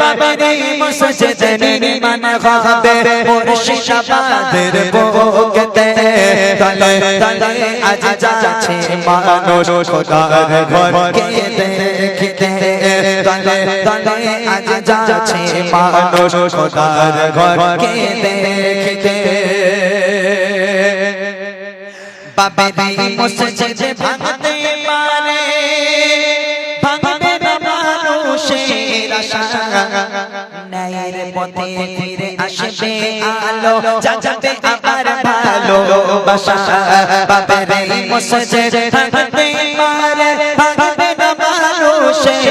বাবারে মসজিদ নির্মাণ হবে মুর্শিদাবাদের বুকেতে তলে তলে আজ যাচ্ছে মানুষ। খোদার ঘরকে আশা। ন্যায়ের পথে ফিরে আসবে আলো যাবে আবার ভালোবাসা বাবারে মসজিদ ভাঙতে পারে ভাঙবে না মানুষের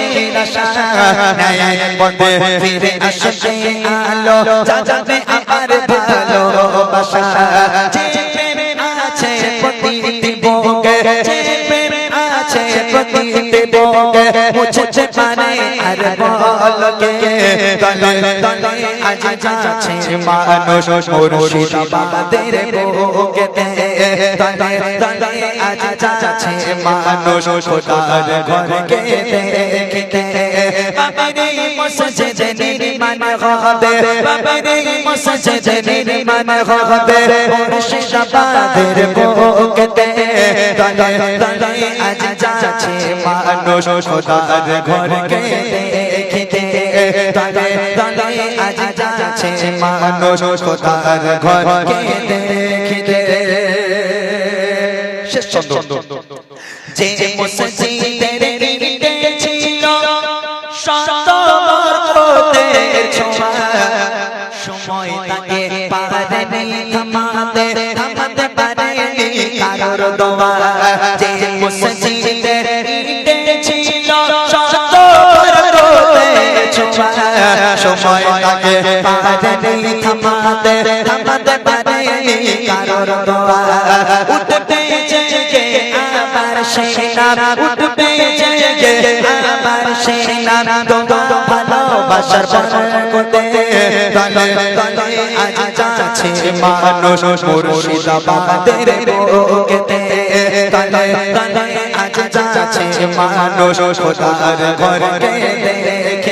আশা। ন্যায়ের পথে ফিরে আসবে আলো যাবে আবার ভালোবাসা যে আছে প্রতিটি বুকে আছে প্রতিটি বুকে মুছতে পারে আর তলে আজ যাচ্ছে মানুষ মুর্শিদাবাদের বুকেতে তলে তলে আজ যাচ্ছে মানুষ খোদার ঘরকে দেখতে বাবারে মসজিদ নির্মাণ হবে বাবারে মসজিদ নির্মাণ হবে মুর্শিদাবাদের বুকেতে তলে তলে আজ যাচ্ছে মানুষ খোদার ঘরকে দেখতে তলে তলে আজ যাচ্ছে মানুষ খোদার ঘরকে দেখতে শেষ ছন্দ যে মসজিদের ইটে ছিল শত বরকতের ছোঁয়া। সময় তাকে পারেনি থামাতে থামাতে পারেনি কারোর দোয়া। যে মসজিদের তাকে পারেনি থামাতে থামাতে পারেনি কারোর দোয়া উঠতে জেগে মানুষ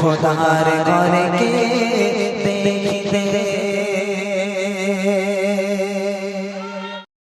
খোদার করে কে